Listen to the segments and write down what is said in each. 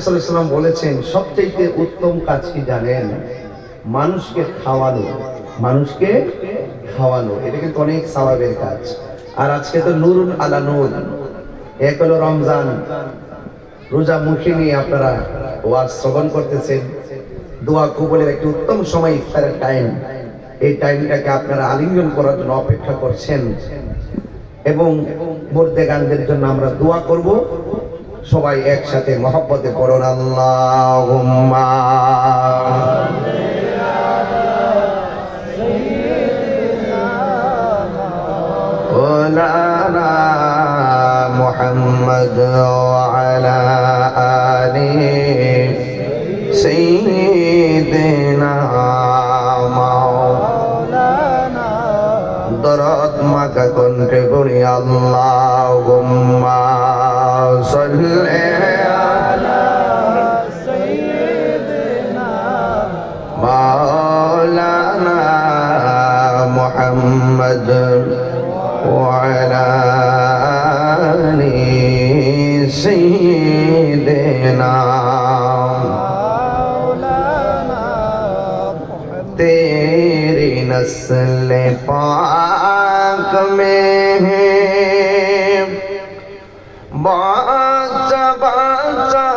সাল্লাম বলেছেন সবচেয়ে উত্তম কাজ কি জানেন? মানুষকে খাওয়ানো। মানুষকে খাওয়ানো। এটা কিন্তু অনেক স্বভাবের কাজ। আর আজকে তো নুরুন আলা নূর এক হলো রমজান। রোজা মুখে নিয়ে আপনারা ওয়াজ শ্রবণ করতেছেন। দোয়া কবলের একটি উত্তম সময় ইফতারের টাইম এই টাইমটাকে আপনারা আলিঙ্গন করার জন্য অপেক্ষা করছেন। এবং মর্দে গানদের জন্য আমরা দোয়া করব। সবাই একসাথে মহব্বতে পড়ুন আল্লাহুম্মা مولانا محمد وعلى آله سيدنا مولانا দরদ মাকা কণ্ঠে করি আল্লাহুম্মা বাঁচা বাঁচা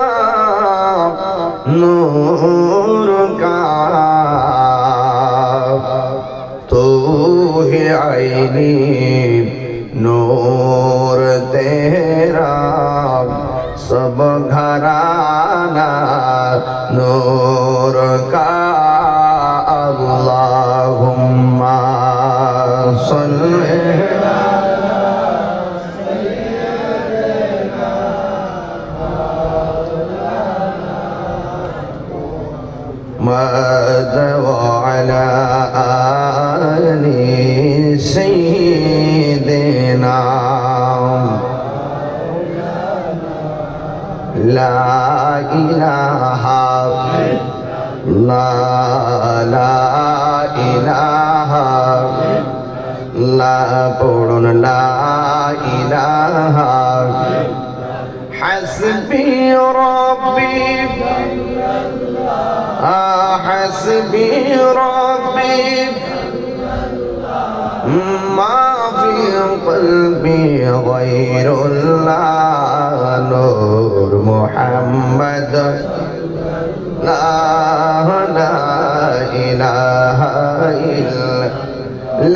নূর কা তো হে লা ইলাহা লা লা ইলাহা লা পড়ুন লা ইলাহা। হাসবি রব্বি হাসবি রব্বি মা في قلبي غير الله نور محمد. لا لا إله إلا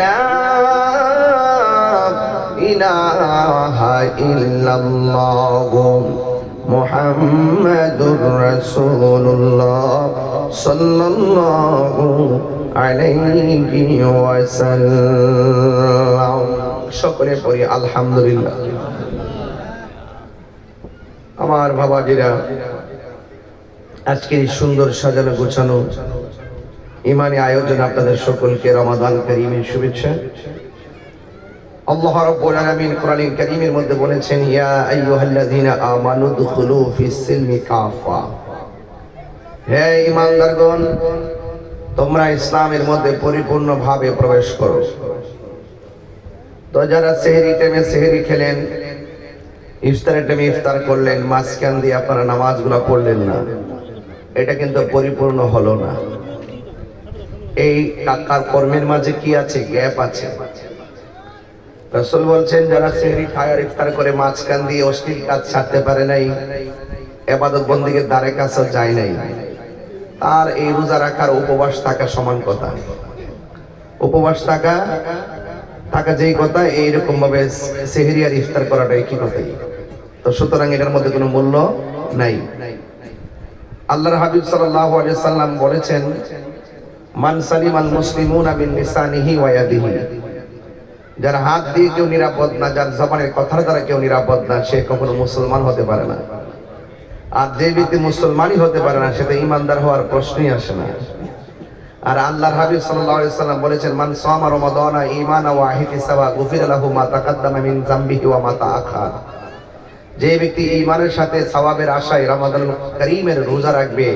لا إله إلا الله محمد رسول الله صلى الله عليه وسلم. সকলে পড়ি আলহামদুলিল্লাহ। আমার বাবাজিরা আজকের সুন্দর সাজানো গোছানো ইমানি আয়োজন আপনাদের সকলকে রমাদান করিমের শুভেচ্ছা। তোমরা ইসলামের মধ্যে পরিপূর্ণভাবে প্রবেশ করো। তো যারা সেহরি টাইমে সেহরি খেলেন। ইফতারের টাইমে ইফতার করলেন, মাঝখান দিয়ে আপনারা নামাজগুলো পড়লেন না। এটা কিন্তু পরিপূর্ণ হলো না। এই কাকার কর্মের মাঝে কি আছে? গ্যাপ আছে। রসুল বলছেন, যারা সেহরি খায় আর ইফতার করে, মাঝখান দিয়ে অশ্লীল কাজ ছাড়তে পারে নাই, এবাদত বন্দীকে দ্বারে কাছে যায় নাই। তার এই রোজা রাখার উপবাস থাকা সমান কথা। উপবাস থাকা থাকা যেই কথা এইরকম ভাবে সেহরি আর ইফতার করাটা একই কথাই তো সুতরাং এটার মধ্যে কোনো মূল্য নাই। আল্লাহর হাবিব সাল্লাল্লাহু আলাইহি সাল্লাম বলেছেন, মান সালিমাল মুসলিমুনা বিন লিসানিহি ওয়া ইয়াদিহি। যার হাত দিয়ে কেউ নিরাপদ না, যার জবানের কথার দ্বারা কেউ নিরাপদ না, সে কখনো মুসলমান হতে পারে না। আর যে ব্যক্তি মুসলমানই হতে পারে না সেটা ইমানদার হওয়ার প্রশ্নই আসে না। আর আল্লাহর হাবিব সাল্লাল্লাহু আলাইহি সাল্লাম বলেছেন মান সামা রমাদানা ঈমানা ওয়া ইহতিসাবা গুফিরা লাহু মা তাকাদ্দামা মিন যামবিহি ওয়া মা তাআখার যে ব্যক্তি ঈমানের সাথে সওয়াবের আশায় রমাদান করিমের রোজা রাখবে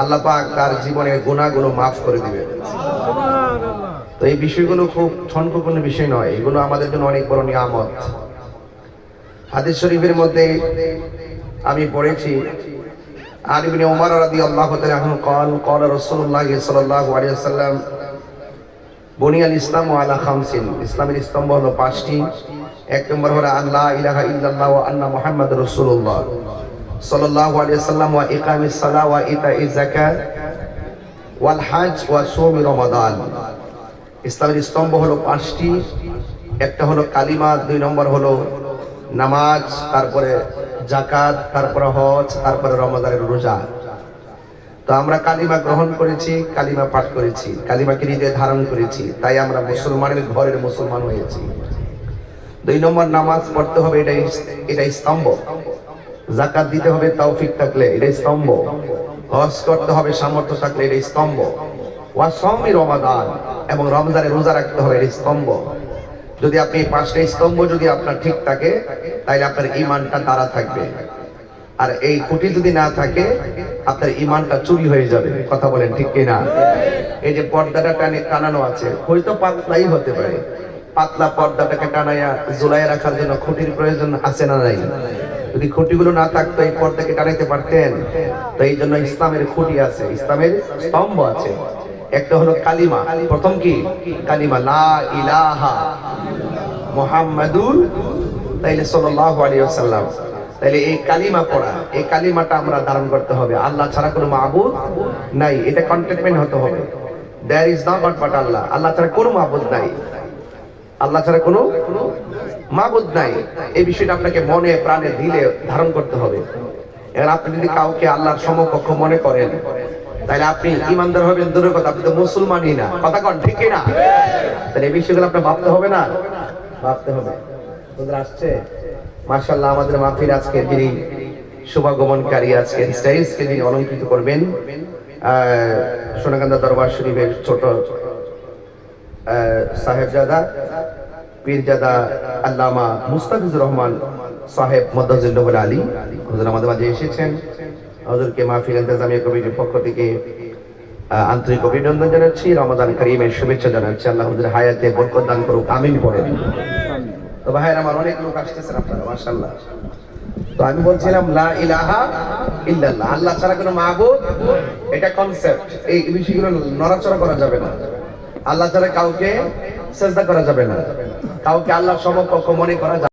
আল্লাহ পাক তার জীবনের গুনাহগুলো মাফ করে দিবে। তো এই বিষয়গুলো খুব ঠনকপূর্ণ বিষয় নয় এগুলো আমাদের জন্য অনেক বড় নিয়ামত। হাদিস শরীফের মধ্যে আমি পড়েছি عن ابن عمر رضي الله تعالى عنه قال قال رسول الله صلى الله عليه وسلم বুনিয়াল ইসলাম আলা খামসিন ইসলামের স্তম্ভ হলো পাঁচটি এক নম্বর হলো আল্লাহ ইলাহা ইল্লাল্লাহ ওয়া আন্না মুহাম্মাদ রাসূলুল্লাহ সাল্লাল্লাহু আলাইহি সাল্লাম ওয়া ইকামিস সালাহ ওয়া ইতাইজ যাকাত ওয়াল হজ ওয়া সুম রমাদান ইসলামের স্তম্ভ হলো পাঁচটি একটা হলো কালিমা দুই নম্বর হলো নামাজ তারপরে জাকাত তারপরে হজ, তারপরে রমাদানের রোজা। তো আমরা কালিমা গ্রহণ করেছি, কালিমা পাঠ করেছি, কালিমাকে হৃদয়ে ধারণ করেছি, তাই আমরা মুসলমানের ঘরের মুসলমান হয়েছি। দুই নম্বর নামাজ পড়তে হবে, এটাই এটা স্তম্ভ। জাকাত দিতে হবে, তৌফিক থাকলে এটাই স্তম্ভ। হজ করতে হবে, সামর্থ্য থাকলে এটাই স্তম্ভ। ওয়া ওয়াসমি রমাদান এবং রমজানে রোজা রাখতে হবে এটা স্তম্ভ। যদি আপনি পাঁচটা স্তম্ভ যদি আপনার ঠিক থাকে তাহলে আপনার ইমানটা তারা থাকবে। আর এই খুঁটি যদি না থাকে, আপনার ইমানটা চুরি হয়ে যাবে। কথা বলেন ঠিক কিনা? এই যে পর্দাটা টানে, টানানো আছে, হয়তো পাতলাই হতে পারে। পাতলা পর্দাটাকে টানাইয়া জোলাই রাখার জন্য খুঁটির প্রয়োজন আছে না নাই? যদি খুঁটিগুলো না থাকতো, এই পর্দাকে টানাইতে পারতেন? তো এই জন্য ইসলামের খুঁটি আছে। ইসলামের স্তম্ভ আছে। একটা হলো কালিমা। প্রথম কি? কালিমা, লা ইলাহা মুহাম্মাদুর তাইলে সাল্লাল্লাহু আলাইহি ওয়াসাল্লাম। তাইলে এই কালিমা পড়া, এই কালিমাটা আমরা ধারণ করতে হবে। আল্লাহ ছাড়া কোনো মাহবুদ নাই, এটা কন্টেনমেন্ট হতে হবে। There is not but but Allah. Allah ছাড়া কোনো মাহবুদ নাই। আল্লাহ ছাড়া কোনো মাহবুদ নাই। এই বিষয়টা আপনাকে মনে, প্রাণে, দিলে ধারণ করতে হবে। এবার আপনি যদি কাউকে আল্লাহর সমকক্ষ মনে করেন তাহলে আপনি ইমানদার হবেন, দূরের কথা, আপনি তো মুসলমানই না। কথা কন, ঠিক না তাহলে এই বিষয়গুলো আপনার ভাবতে হবে না? ভাবতে হবে। তোদের আসছে। মার্শাল্লাহ আমাদের মাহফিল আজকে যিনি শুভাগমনকারী আজকে, স্টাইলসকে যিনি অলঙ্কৃত করবেন সোনাকান্দা দরবার শরীফের ছোট সাহেবজাদা, পীরজাদা আল্লামা মুস্তাফিজুর রহমান সাহেব মদ্দাজুল্লাহ আলী। হুজুর আমাদের মাঝে এসেছেন। হুজুরকে মাহফিল ইন্তজামিয়া কমিটির পক্ষ থেকে আন্তরিক অভিনন্দন জানাচ্ছি রমাদান করিমের শুভেচ্ছা জানাচ্ছি, আল্লাহ হুজুর হায়াতে বরকত দান করুক, আমিন পড়েন তো আমার অনেক লোক আসতেছেন আপনারা তো আমি বলছিলাম, লা ইলাহা ইল্লাল্লাহ, আল্লাহ ছাড়া কোনো মাহবুদ এটা কনসেপ্ট এই বিষয়গুলো নড়াচড়া করা যাবে না। আল্লাহ ছাড়া কাউকে সেজদা করা যাবে না। কাউকে আল্লাহ সমকক্ষ মনে করা যাবে